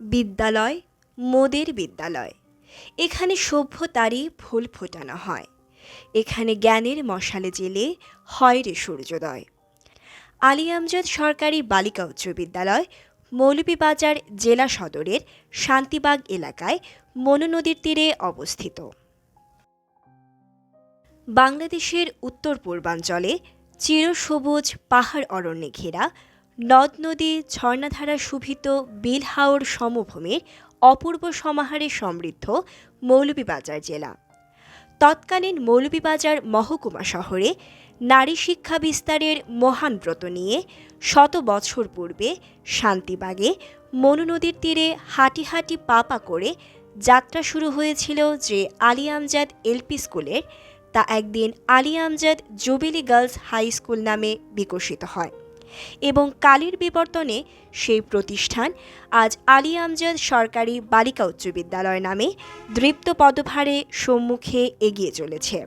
বিদ্যালয়, মোদের বিদ্যালয়। এখানে সভ্যতারই ফুল ফোটানো হয়। এখানে জ্ঞানের মশালে জেলে হয় রে সূর্যোদয়। আলী আমজাদ সরকারি বালিকা উচ্চ বিদ্যালয়, মৌলভীবাজার জেলা সদরের শান্তিবাগ এলাকায় মনু নদীর তীরে অবস্থিত। বাংলাদেশের উত্তর পূর্বাঞ্চলে চিরসবুজ পাহাড় অরণ্যে ঘেরা নদ নদী, ঝর্ণাধারা শুভিত, বিলহাওর সমভূমির অপূর্ব সমাহারে সমৃদ্ধ মৌলভীবাজার জেলা। তৎকালীন মৌলভীবাজার মহকুমা শহরে নারী শিক্ষা বিস্তারের মহান ব্রত নিয়ে শত বছর পূর্বে শান্তিবাগে মনু নদীর তীরে হাঁটি হাঁটি পাপা করে যাত্রা শুরু হয়েছিল যে আলী আমজাদ এলপি স্কুলের, তা একদিন Ali Amjad jubilee girls high school নামে বিকশিত হয়। এবং কালের বিবর্তনে সেই প্রতিষ্ঠান আজ আলী আমজাদ সরকারি বালিকা উচ্চ বিদ্যালয় নামে দৃপ্ত পদভারে সম্মুখে এগিয়ে চলেছে।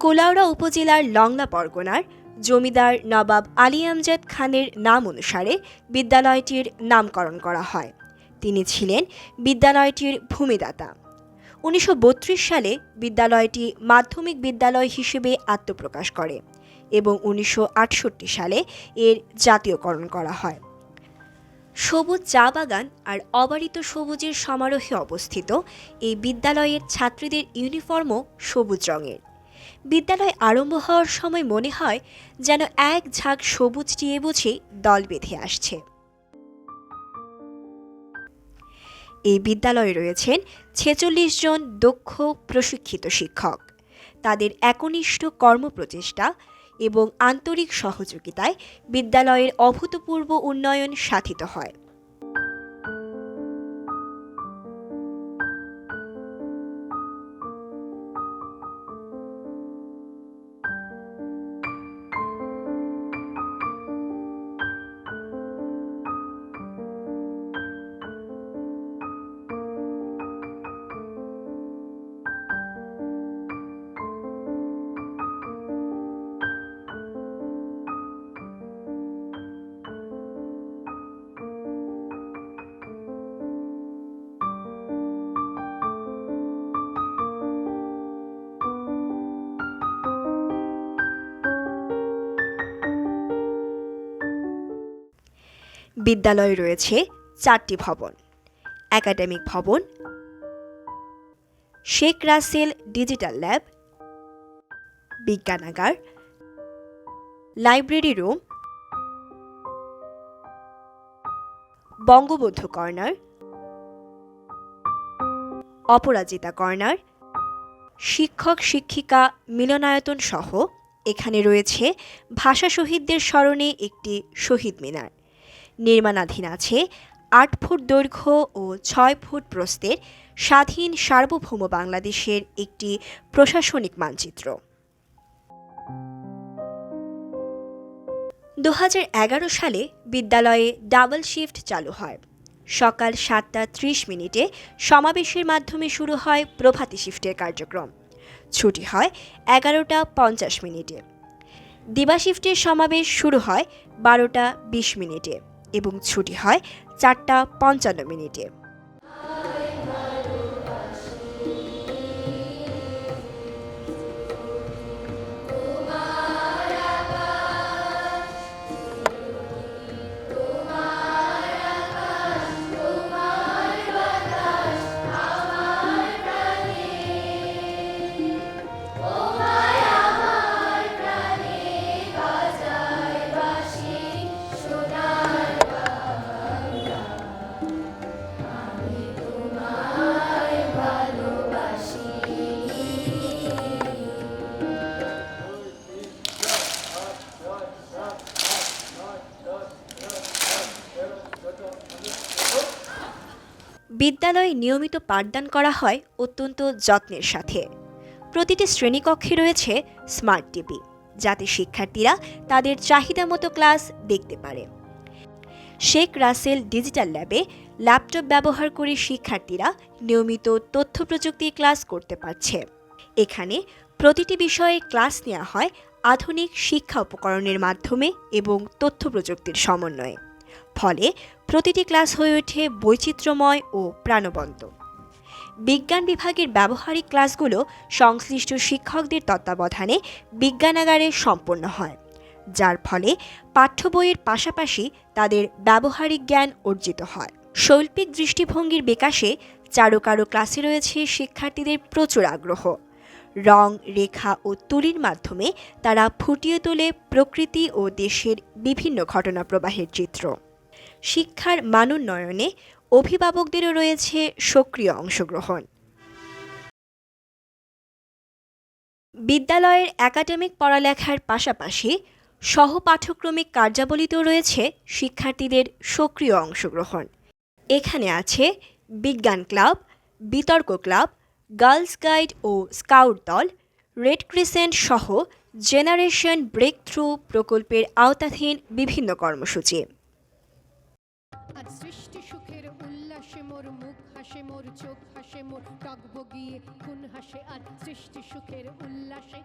কোলাউড়া উপজেলার লংলা পরগনার জমিদার নবাব আলী আমজাদ খানের নাম অনুসারে বিদ্যালয়টির নামকরণ করা হয়। তিনি ছিলেন বিদ্যালয়টির ভূমিদাতা। উনিশশো বত্রিশ সালে বিদ্যালয়টি মাধ্যমিক বিদ্যালয় হিসেবে আত্মপ্রকাশ করে। এবং উনিশশো আটষট্টি সালে এর জাতীয়করণ করা হয়। সবুজ চা বাগান আর অবারিত সবুজের সমারোহে অবস্থিত, এই বিদ্যালয়ের ছাত্রীদের ইউনিফর্মও সবুজ রঙের। বিদ্যালয় আরম্ভ হওয়ার সময় মনে হয় যেন এক ঝাঁক সবুজ টিয়ে বুঝে দল বেঁধে আসছে। এই বিদ্যালয়ে রয়েছেন ছেচল্লিশ জন দক্ষ প্রশিক্ষিত শিক্ষক। তাদের একনিষ্ঠ কর্মপ্রচেষ্টা এবং আন্তরিক সহযোগিতায় বিদ্যালয়ের অভূতপূর্ব উন্নয়ন সাধিত হয়। বিদ্যালয়ে রয়েছে চারটি ভবন। একাডেমিক ভবন, Sheikh Russel digital lab, বিজ্ঞানাগার, library room, Bangabandhu corner, Aparajita corner, শিক্ষক, শিক্ষিকা, মিলনায়তন সহ এখানে রয়েছে ভাষা শহীদদের স্মরণে একটি শহীদ মিনার। নির্মাণাধীন আছে। আট ফুট দৈর্ঘ্য ও ছয় ফুট প্রস্থের স্বাধীন সার্বভৌম বাংলাদেশের একটি প্রশাসনিক মানচিত্র। দু হাজার এগারো সালে বিদ্যালয়ে ডাবল শিফট চালু হয়। সকাল সাতটা ত্রিশ মিনিটে সমাবেশের মাধ্যমে শুরু হয় প্রভাতী শিফটের কার্যক্রম। ছুটি হয় এগারোটা পঞ্চাশ মিনিটে। দিবা শিফটের সমাবেশ শুরু হয় বারোটা বিশ মিনিটে। এবং ছুটি হয় চারটা পঞ্চান্ন মিনিটে। বিদ্যালয়ে নিয়মিত পাঠদান করা হয় অত্যন্ত যত্নের সাথে। প্রতিটি শ্রেণীকক্ষে রয়েছে স্মার্ট টিভি, যাতে শিক্ষার্থীরা তাদের চাহিদা মতো ক্লাস দেখতে পারে। শেখ রাসেল ডিজিটাল ল্যাবে ল্যাপটপ ব্যবহার করে শিক্ষার্থীরা নিয়মিত তথ্য প্রযুক্তির ক্লাস করতে পারছে। এখানে প্রতিটি বিষয়ে ক্লাস নেওয়া হয় আধুনিক শিক্ষা উপকরণের মাধ্যমে এবং তথ্য প্রযুক্তির সমন্বয়ে। ফলে প্রতিটি ক্লাস হয়ে ওঠে বৈচিত্র্যময় ও প্রাণবন্ত। বিজ্ঞান বিভাগের ব্যবহারিক ক্লাসগুলো সংশ্লিষ্ট শিক্ষকদের তত্ত্বাবধানে বিজ্ঞানাগারে সম্পন্ন হয়, যার ফলে পাঠ্য বইয়ের পাশাপাশি তাদের ব্যবহারিক জ্ঞান অর্জিত হয়। শৈল্পিক দৃষ্টিভঙ্গির বিকাশে চারুকারু ক্লাসে রয়েছে শিক্ষার্থীদের প্রচুর আগ্রহ। রং, রেখা ও তুলির মাধ্যমে তারা ফুটিয়ে তোলে প্রকৃতি ও দেশের বিভিন্ন ঘটনা প্রবাহের চিত্র। শিক্ষার মানোন্নয়নে অভিভাবকদেরও রয়েছে সক্রিয় অংশগ্রহণ। বিদ্যালয়ের একাডেমিক পড়ালেখার পাশাপাশি সহপাঠক্রমিক কার্যাবলীতেও রয়েছে শিক্ষার্থীদের সক্রিয় অংশগ্রহণ। এখানে আছে বিজ্ঞান ক্লাব, বিতর্ক ক্লাব, গার্লস গাইড ও স্কাউট দল, রেড ক্রিসেন্ট সহ জেনারেশন ব্রেক থ্রু প্রকল্পের আওতাধীন বিভিন্ন কর্মসূচি। হাসে মোর চোখ, হাসে মোর টক বগিয়ে খুন হাসে আজ সৃষ্টি সুখের উল্লাসে।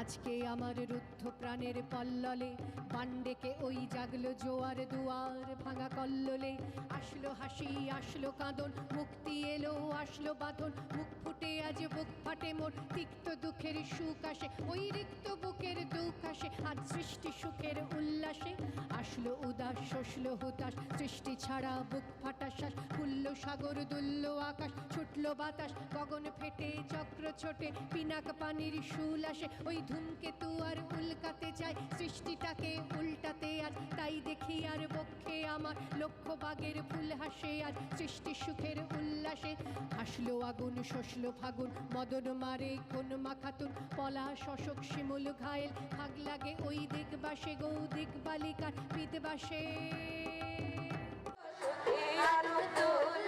আজকে আমার রুদ্ধ প্রাণের পল্ললে পাণ্ডেকে ওই জাগলো জোয়ার দুয়ার ভাঙা কল্লোলে। আসলো হাসি, আসলো কাঁদন, মুক্তি এলো, আসলো বাঁধন। মুখ ফুটে আজ বুক ফাটে মোর তিক্ত দুঃখের সুখ আসে, ওই রিক্ত বুকের দুঃখ আসে আজ সৃষ্টি সুখের উল্লাসে। আসলো উদাস শসলো হুতাশ, সৃষ্টি ছাড়া বুক ফাটা শ্বাস ফুললো সাগর দুললো আকাশ, ছুটলো বাতাস, গগন ফেটে, চক্র ছোটে, পিনাক পানির শুল আসে, ওই ধূমকেতু আর উল্কাতে চায়, সৃষ্টিটাকে উল্টাতে আজ, তাই দেখি আর বক্ষে আমার লক্ষ বাগের ফুল হাসে আজ, সৃষ্টি সুখের উল্লাসে। হাসলো আগুন শসলো ফাগুন, মদন মারে কোন মাখাতুন, পলা শশক শিমুল ঘায়েল ভাগ লাগে ওই দিক বাসে গৌ দিক বালিকার বিদবাসে আনন্দ উল্লাসে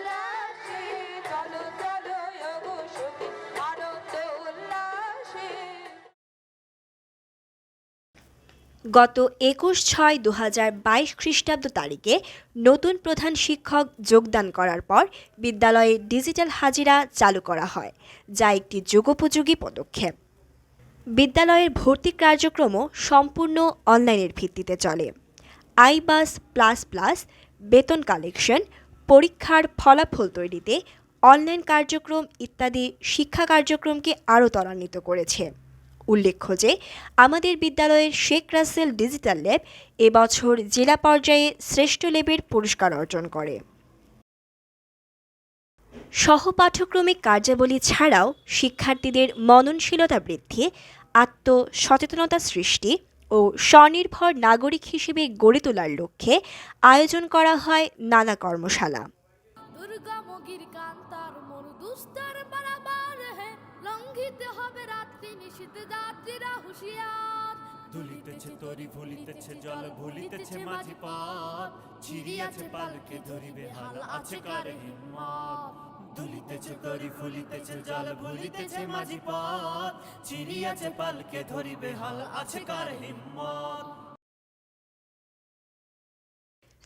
গত একুশ ছয় দু হাজার বাইশ খ্রিস্টাব্দ তারিখে নতুন প্রধান শিক্ষক যোগদান করার পর বিদ্যালয়ে ডিজিটাল হাজিরা চালু করা হয়, যা একটি যুগোপযোগী পদক্ষেপ। বিদ্যালয়ের ভর্তি কার্যক্রমও সম্পূর্ণ অনলাইনের ভিত্তিতে চলে। আইবাস প্লাস প্লাস, বেতন কালেকশন, পরীক্ষার ফলাফল তৈরিতে অনলাইন কার্যক্রম ইত্যাদি শিক্ষা কার্যক্রমকে আরও ত্বরান্বিত করেছে। উল্লেখ্য যে, আমাদের বিদ্যালয়ের শেখ রাসেল ডিজিটাল ল্যাব এবছর জেলা পর্যায়ে শ্রেষ্ঠ ল্যাবের পুরস্কার অর্জন করে। সহপাঠক্রমিক কার্যাবলী ছাড়াও শিক্ষার্থীদের মননশীলতা বৃদ্ধি, আত্মসচেতনতা সৃষ্টি ও স্বনির্ভর নাগরিক হিসেবে গড়ে তোলার লক্ষ্যে আয়োজন করা হয় নানা কর্মশালা। দুর্গা মগির কান্তার মরু দুস্তার বারাবার হে। লঙ্ঘিত হবে রাত্রি নিষিদ্ধ যাত্রীরা হুঁশিয়ার। দুলিতেছে তরি ভুলিতেছে জল ভুলিতেছে মাঝি পথ চিরিয়াছে পালকে ধরিবে হাল আছে কার হিম্মত? দুলিতেছে তরি ফুলিতেছে জল ভুলিতেছে মাঝি পথ চিরিয়াছে পালকে ধরিবে হাল আছে কার হিম্মত?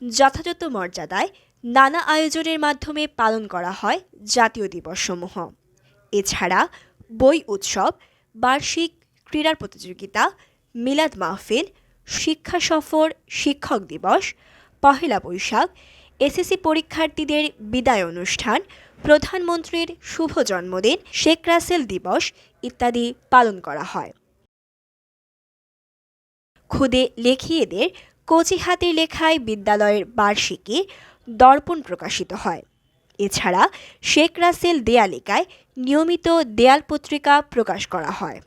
যথাযথ মর্যাদায় নানা আয়োজনের মাধ্যমে পালন করা হয় জাতীয় দিবসসমূহ। এছাড়া বই উৎসব, বার্ষিক ক্রীড়ার প্রতিযোগিতা, মিলাদ মাহফিল, শিক্ষা সফর, শিক্ষক দিবস, পহেলা বৈশাখ, এসএসসি পরীক্ষার্থীদের বিদায় অনুষ্ঠান, প্রধানমন্ত্রীর শুভ জন্মদিন, শেখ রাসেল দিবস ইত্যাদি পালন করা হয়। খুদে লেখিয়েদের কচি লেখায় বিদ্যালয়ের বার্ষিকী দর্পণ প্রকাশিত হয়। এছাড়া শেখ রাসেল দেয়ালিকায় নিয়মিত দেয়াল পত্রিকা প্রকাশ করা হয়।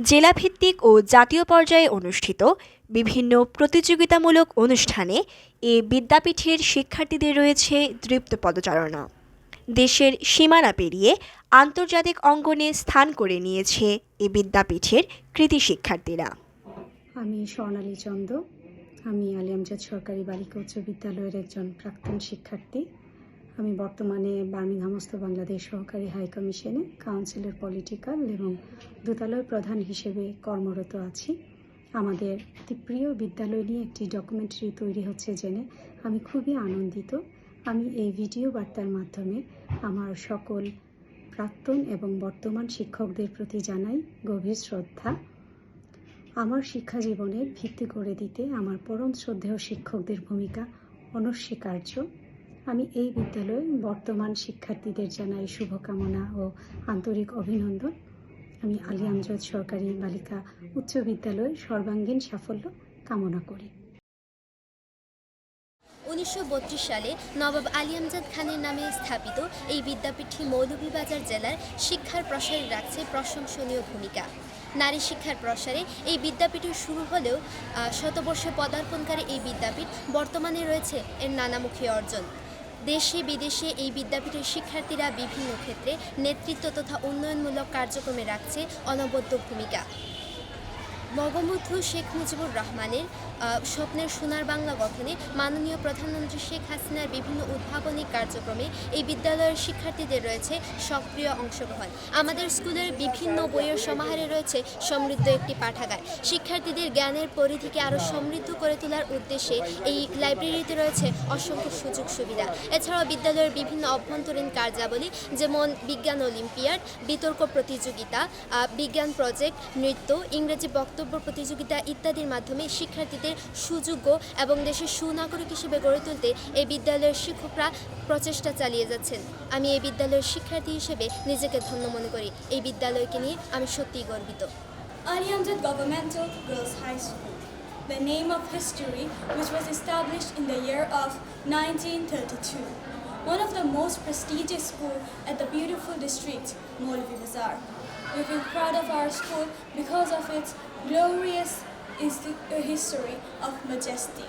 জেলাভিত্তিক ও জাতীয় পর্যায়ে অনুষ্ঠিত বিভিন্ন প্রতিযোগিতামূলক অনুষ্ঠানে এ বিদ্যাপীঠের শিক্ষার্থীদের রয়েছে দৃপ্ত পদচারণা। দেশের সীমানা পেরিয়ে আন্তর্জাতিক অঙ্গনে স্থান করে নিয়েছে এ বিদ্যাপীঠের কৃতি শিক্ষার্থীরা। আমি স্বর্ণালী চন্দ। আমি আলিয়ামজাদ সরকারি বালিকা উচ্চ বিদ্যালয়ের একজন প্রাক্তন শিক্ষার্থী। আমি বর্তমানে বার্মিংহামস্থ বাংলাদেশ সহকারী হাই কমিশনে কাউন্সিলর পলিটিক্যাল এবং দূতালয় প্রধান হিসেবে কর্মরত আছি। আমাদের প্রিয় বিদ্যালয় নিয়ে একটি ডকুমেন্টারি তৈরি হচ্ছে জেনে আমি খুবই আনন্দিত। আমি এই ভিডিও বার্তার মাধ্যমে আমার সকল প্রাক্তন এবং বর্তমান শিক্ষকদের প্রতি জানাই গভীর শ্রদ্ধা। আমার শিক্ষা জীবনের ভিত্তি করে দিতে আমার পরম শ্রদ্ধেয় শিক্ষকদের ভূমিকা, অনস্বীকার্য। আমি এই বিদ্যালয়ে বর্তমান শিক্ষার্থীদের জানাই শুভকামনা ও আন্তরিক অভিনন্দন। আমি আলী আমজদ সরকারি বালিকা উচ্চ বিদ্যালয়ের সর্বাঙ্গীন সাফল্য কামনা করি। উনিশশো বত্রিশ সালে নবাব আলী আমজাদ খানের নামে স্থাপিত এই বিদ্যাপীঠটি মৌলভীবাজার জেলার শিক্ষার প্রসারে রাখছে প্রশংসনীয় ভূমিকা। নারী শিক্ষার প্রসারে এই বিদ্যাপীঠ শুরু হলেও শতবর্ষে পদার্পণকারী এই বিদ্যাপীঠ বর্তমানে রয়েছে এর নানামুখী অর্জন। দেশে বিদেশে এই বিদ্যাপীঠের শিক্ষার্থীরা বিভিন্ন ক্ষেত্রে নেতৃত্ব তথা উন্নয়নমূলক কার্যক্রমে রাখছে অনবদ্য ভূমিকা। বঙ্গবন্ধু শেখ মুজিবুর রহমানের স্বপ্নের সোনার বাংলা গঠনে মাননীয় প্রধানমন্ত্রী শেখ হাসিনার বিভিন্ন উদ্ভাবনী কার্যক্রমে এই বিদ্যালয়ের শিক্ষার্থীদের রয়েছে সক্রিয় অংশগ্রহণ। আমাদের স্কুলের বিভিন্ন বইয়ের সমাহারে রয়েছে সমৃদ্ধ একটি পাঠাগার। শিক্ষার্থীদের জ্ঞানের পরিধিকে আরও সমৃদ্ধ করে তোলার উদ্দেশ্যে এই লাইব্রেরিতে রয়েছে অসংখ্য সুযোগ সুবিধা। এছাড়াও বিদ্যালয়ের বিভিন্ন অভ্যন্তরীণ কার্যাবলী যেমন বিজ্ঞান অলিম্পিয়াড, বিতর্ক প্রতিযোগিতা বিজ্ঞান প্রজেক্ট, নৃত্য, ইংরেজি বক্তব্য প্রতিযোগিতা ইত্যাদির মাধ্যমে শিক্ষার্থীদের সুযোগ্য এবং দেশের সুনাগরিক হিসেবে গড়ে তুলতে এই বিদ্যালয়ের শিক্ষকরা প্রচেষ্টা চালিয়ে যাচ্ছেন। আমি এই বিদ্যালয়ের শিক্ষার্থী হিসেবে নিজেকে ধন্য মনে করি। এই বিদ্যালয়কে নিয়ে আমি সত্যিই গর্বিত। Ali Amjad Governmental Girls High School, the name of history which was established in the year of 1932. One of the most prestigious school at the beautiful district, Molvi Bazar. We feel proud of our school because of its glorious uh, history of majesty.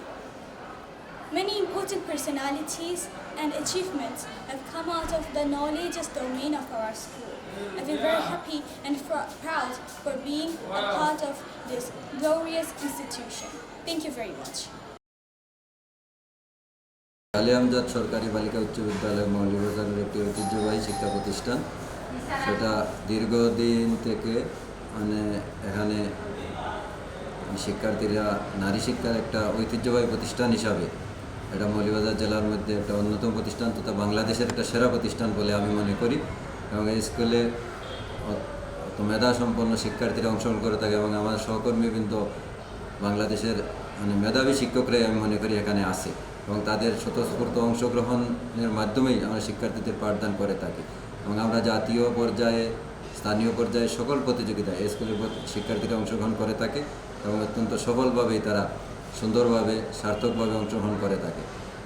Many important personalities and achievements have come out of the knowledge's domain of our school. I feel very happy and proud for being a part of this glorious institution. Thank you very much. Ali Amjad সরকারি বালিকা উচ্চ বিদ্যালয় মৌলভীবাজারের একটি ঐতিহ্যবাহী শিক্ষা প্রতিষ্ঠান। সেটা দীর্ঘদিন থেকে মানে এখানে শিক্ষার্থীরা, নারী শিক্ষার একটা ঐতিহ্যবাহী প্রতিষ্ঠান হিসাবে এটা মৌলভীবাজার জেলার মধ্যে একটা অন্যতম প্রতিষ্ঠান তথা বাংলাদেশের একটা সেরা প্রতিষ্ঠান বলে আমি মনে করি। এবং এই স্কুলে মেধা সম্পন্ন শিক্ষার্থীরা অংশগ্রহণ করে থাকে এবং আমার সহকর্মীবৃন্দ বাংলাদেশের মানে মেধাবী শিক্ষকরাই আমি মনে করি এখানে আসে এবং তাদের স্বতঃস্ফূর্ত অংশগ্রহণের মাধ্যমেই আমরা শিক্ষার্থীদের পাঠদান করে থাকি। এবং আমরা জাতীয় পর্যায়ে, স্থানীয় পর্যায়ে সকল প্রতিযোগিতায় স্কুলের শিক্ষার্থীরা অংশগ্রহণ করে থাকে এবং অত্যন্ত সফলভাবেই তারা সুন্দরভাবে, সার্থকভাবে অংশগ্রহণ করে থাকে।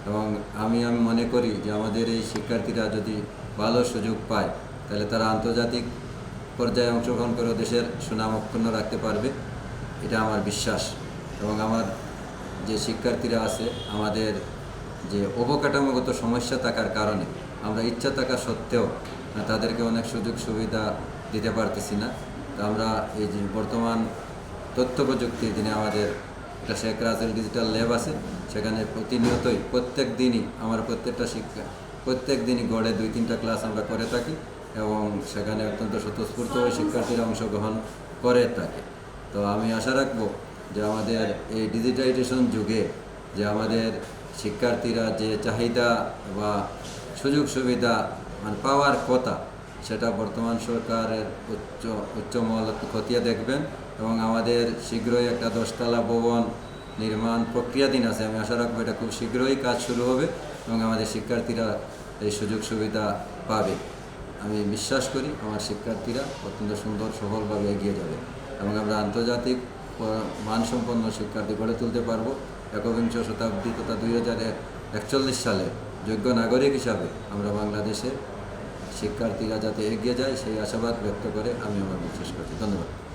এবং আমি আমি মনে করি যে আমাদের এই শিক্ষার্থীরা যদি ভালো সুযোগ পায়, তাহলে তারা আন্তর্জাতিক পর্যায়ে অংশগ্রহণ করে দেশের সুনাম অক্ষুণ্ণ রাখতে পারবে। এটা আমার বিশ্বাস। এবং আমার যে শিক্ষার্থীরা আছে, আমাদের যে অবকাঠামোগত সমস্যা থাকার কারণে আমরা ইচ্ছা থাকা সত্ত্বেও তাদেরকে অনেক সুযোগ সুবিধা দিতে পারতেছি না। তো আমরা এই যে বর্তমান তথ্য প্রযুক্তির দিনে আমাদের একটা শেখ রাসেল ডিজিটাল ল্যাব আছে, সেখানে প্রতিনিয়তই প্রত্যেক দিনই আমার প্রত্যেকটা শিক্ষা, প্রত্যেক দিনই গড়ে দুই, তিনটা ক্লাস আমরা করে থাকি এবং সেখানে অত্যন্ত স্বতঃস্ফূর্তভাবে শিক্ষার্থীরা অংশগ্রহণ করে থাকে। তো আমি আশা রাখব যে আমাদের এই ডিজিটাইজেশন যুগে যে আমাদের শিক্ষার্থীরা যে চাহিদা বা সুযোগ সুবিধা মানে পাওয়ার কথা, সেটা বর্তমান সরকারের উচ্চ উচ্চ মহল খতিয়ে দেখবেন এবং আমাদের শীঘ্রই একটা দশতলা ভবন নির্মাণ প্রক্রিয়াধীন আছে। আমি আশা রাখব এটা খুব শীঘ্রই কাজ শুরু হবে এবং আমাদের শিক্ষার্থীরা এই সুযোগ সুবিধা পাবে। আমি বিশ্বাস করি আমার শিক্ষার্থীরা অত্যন্ত সুন্দর, সফলভাবে এগিয়ে যাবে এবং আমরা আন্তর্জাতিক মানসম্পন্ন শিক্ষার্থী গড়ে তুলতে পারব। একবিংশ শতাব্দী তথা দুই হাজার একচল্লিশ সালে যোগ্য নাগরিক হিসাবে আমরা বাংলাদেশে শিক্ষার্থীরা যাতে এগিয়ে যায়, সেই আশাবাদ ব্যক্ত করে আমি আমার বিশ্বাস করছি। ধন্যবাদ।